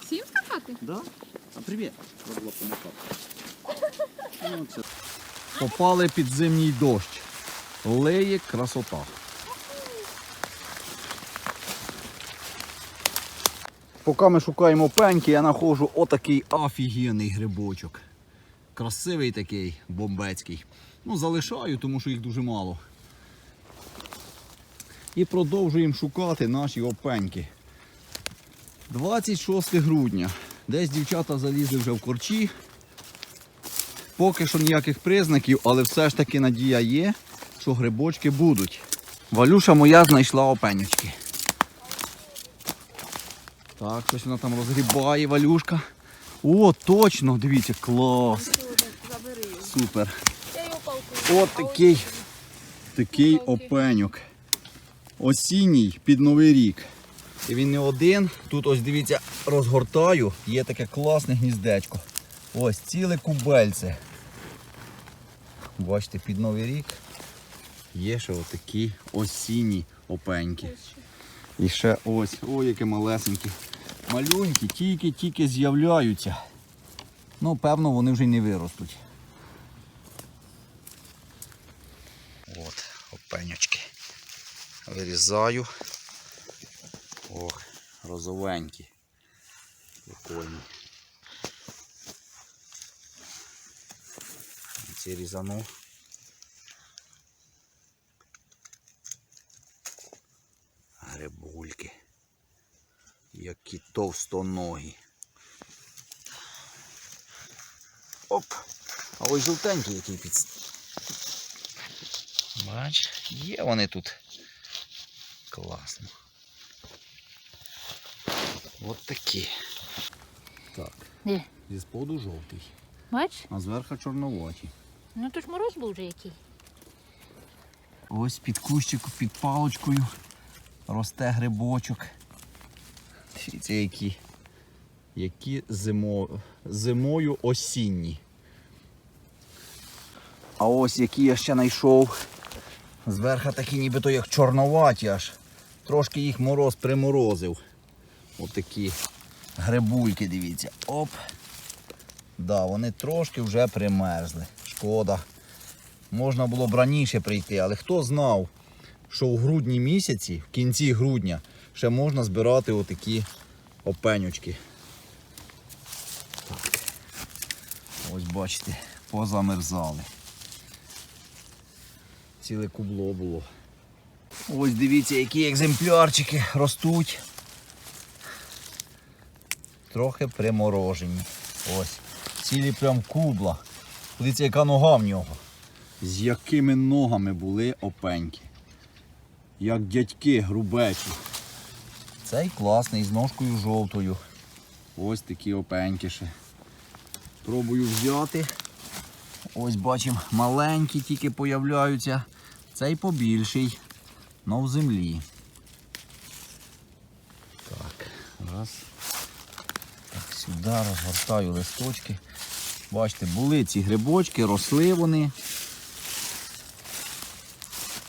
Всім скакати? Да? А привіт. Попали під зимній дощ. Леє красота. Поки ми шукаємо пеньки, я знаходжу отакий офігенний грибочок. Красивий такий, бомбецький. Ну, залишаю, тому що їх дуже мало. І продовжуємо шукати наші опеньки. 26 грудня. Десь дівчата залізли вже в корчі. Поки що ніяких признаків, але все ж таки надія є, що грибочки будуть. Валюша моя знайшла опенючки. Так, щось вона там розгрібає, Валюшка. О, точно, дивіться, клас. Супер. От такий, такий опенюк. Осінній під новий рік. І він не один. Тут ось дивіться, розгортаю, є таке класне гніздечко. Ось ціле кубельце. Бачите, під новий рік є ще отакі осінні опеньки. І ще ось, ой, яке малесенькі. Малюнькі, тільки-тільки з'являються. Ну, певно, вони вже й не виростуть. От, опенючки. Вирізаю. Ох, розовенькі. Прикольні. Ці різану. Грибульки. Які товстоногі. Оп! А ось жовтенький який під. Бач, є вони тут. Класно. От такі. Так. Де? Зі споду жовтий, Бач? а зверху чорноваті. Ну то ж мороз був вже який. Ось під кущиком, під палочкою росте грибочок. Дивіться, які, які зимо, зимою осінні. А ось які я ще знайшов. Зверху такі нібито як чорноваті аж. Трошки їх мороз приморозив. Отакі грибульки, дивіться. Оп. Да, вони трошки вже примерзли. Шкода. Можна було б раніше прийти, але хто знав, що у грудні місяці, в кінці грудня, ще можна збирати отакі опенючки. Так. Ось бачите, позамерзали. Ціле кубло було. Ось дивіться, які екземплярчики ростуть. Трохи приморожені. Ось. Цілі прям кубла. Дивіться, яка нога в нього. З якими ногами були опеньки. Як дядьки грубечі. Цей класний з ножкою жовтою. Ось такі опеньки ще. Пробую взяти. Ось бачимо, маленькі тільки появляються. Цей побільший, но в землі. Так, раз. Так, сюди розгортаю листочки. Бачите, були ці грибочки, росли вони.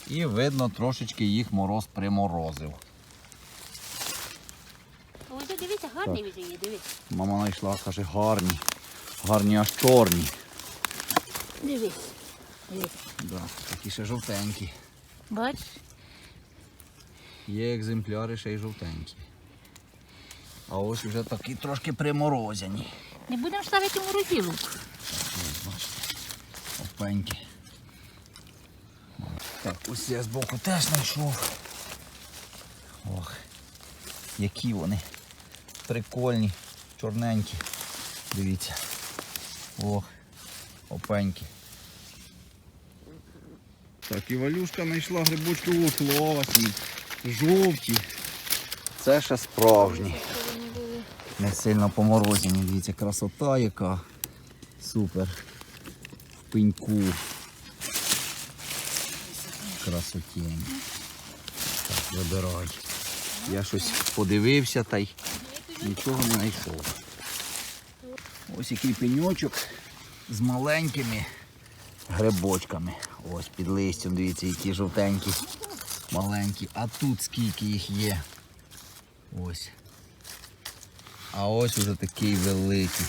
І видно, трошечки їх мороз приморозив. Ой, дивіться, гарний вже є, дивіться. Мама знайшла, каже, гарні. Гарні аж чорні. Дивись. Дивись. Да, такі ще жовтенькі. Бач? Є екземпляри ще й жовтенькі. А ось вже такі трошки приморозяні. Не будемо ставити в морозилку. Опеньки. Так, ось я збоку теж знайшов. Ох, які вони прикольні, чорненькі. Дивіться. Ох, опеньки. Так, і Валюшка знайшла грибочки у класні, жовті. Це ще справжні. Не сильно поморозені. Дивіться, красота яка. Супер. В пеньку. Красотень. Так, вибирай. Я щось подивився та й нічого не знайшов. Ось який пеньочок з маленькими грибочками. Ось під листям, дивіться, які жовтенькі, маленькі. А тут скільки їх є. Ось. А ось уже такий великий.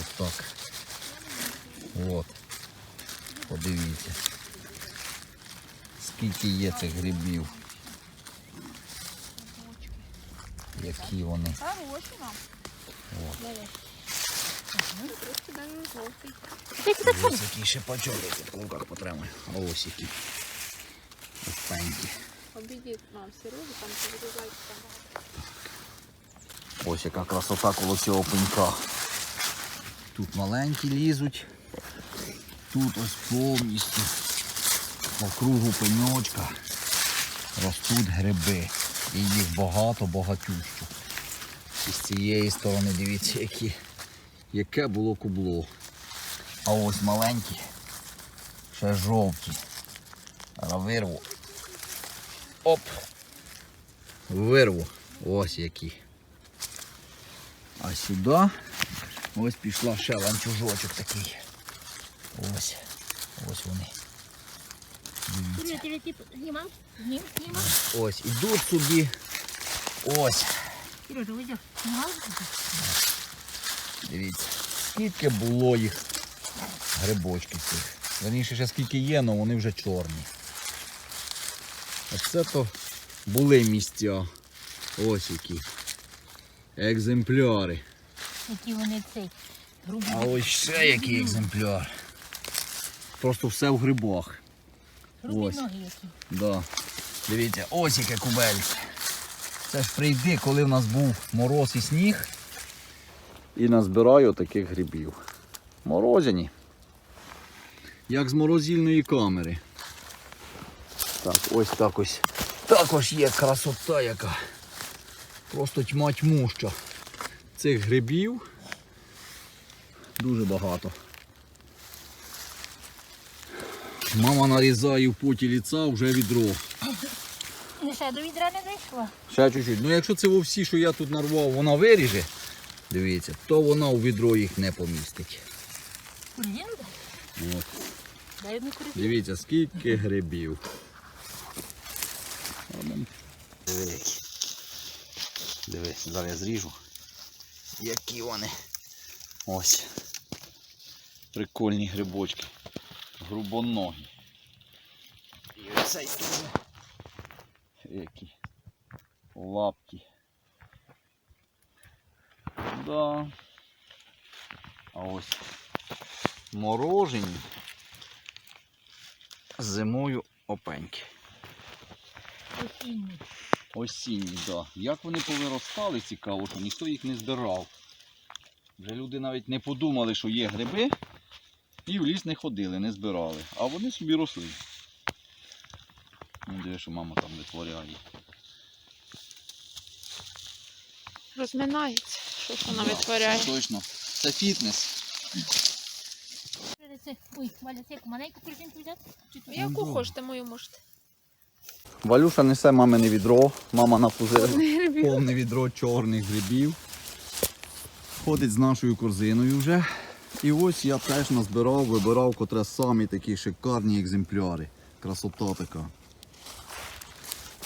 Ось так. От. Подивіться. Скільки є цих грибів. Які вони. Хороші нам. Ось який шипачок, я тут в руках потримаю. А ось які. Обійдіть мам, Сережу, там повирізайте там. Ось яка красота коло цього пенька. Тут маленькі лізуть. Тут ось повністю по кругу пеньочка ростуть гриби. І їх багато, багатющо. І з цієї сторони дивіться, які, яке було кубло. А ось маленькі, ще жовті. Вирву. Оп! Вирву. Ось які. А сюди ось пішла ще ланцюжочок такий. Ось. Ось вони. Ти типу? Ось. Ідуть собі. Ось. Дивіться. Скільки було їх грибочків цих. Верніше, ще скільки є, але вони вже чорні. Оце то були місця. Ось які. Екземпляри. Які вони цей. Грубі. А ось ще який екземпляр. Просто все в грибах. Грубі ось. ноги які. Да. Дивіться, ось яке кубельце. Це ж прийди, коли в нас був мороз і сніг. І назбираю таких грибів. Морозяні. Як з морозильної камери. Так, ось так ось. Також є красота яка. Просто тьма тьмуща. Цих грибів дуже багато. Мама нарізає в поті ліца вже відро. Ну, ще до відра не дійшла. Ще чуть-чуть. Ну якщо це всі, що я тут нарвав, вона виріже, дивіться, то вона у відро їх не помістить. Курзину? От. Дай одну курзину. Дивіться, скільки грибів. Диви які. Дивись, зараз я зріжу. Які вони. Ось. Прикольні грибочки. Грубоногі. І оцей теж. Які. Лапки. Да. А ось морожені зимою опеньки. Осінні. Осінні, так. Да. Як вони повиростали, цікаво, що ніхто їх не збирав. Вже люди навіть не подумали, що є гриби, і в ліс не ходили, не збирали. А вони собі росли. Ну, диви, що мама там витворяє. Розминається. Що ж вона Да, витворяє? це Точно. Це фітнес. Ой, Валя, це яку маленьку курзинку взяти? Яку хочете, мою можете. Валюша несе мамине відро, мама напузила повне відро чорних грибів. Ходить з нашою корзиною вже. І ось я теж назбирав, вибирав котре самі такі шикарні екземпляри. Красота така.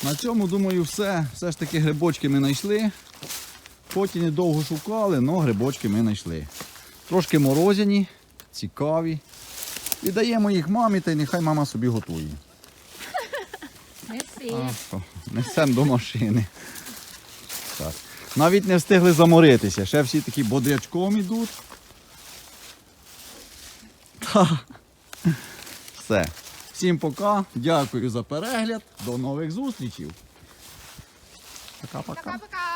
На цьому, думаю, все. Все ж таки грибочки ми знайшли. Потім недовго шукали, але грибочки ми знайшли. Трошки морозяні, цікаві. І даємо їх мамі, та й нехай мама собі готує. Неси. А, що, до машини. Так. Навіть не встигли заморитися. Ще всі такі бодрячком йдуть. Та. Все. Всім пока. Дякую за перегляд. До нових зустрічей. Пока-пока. Пока-пока.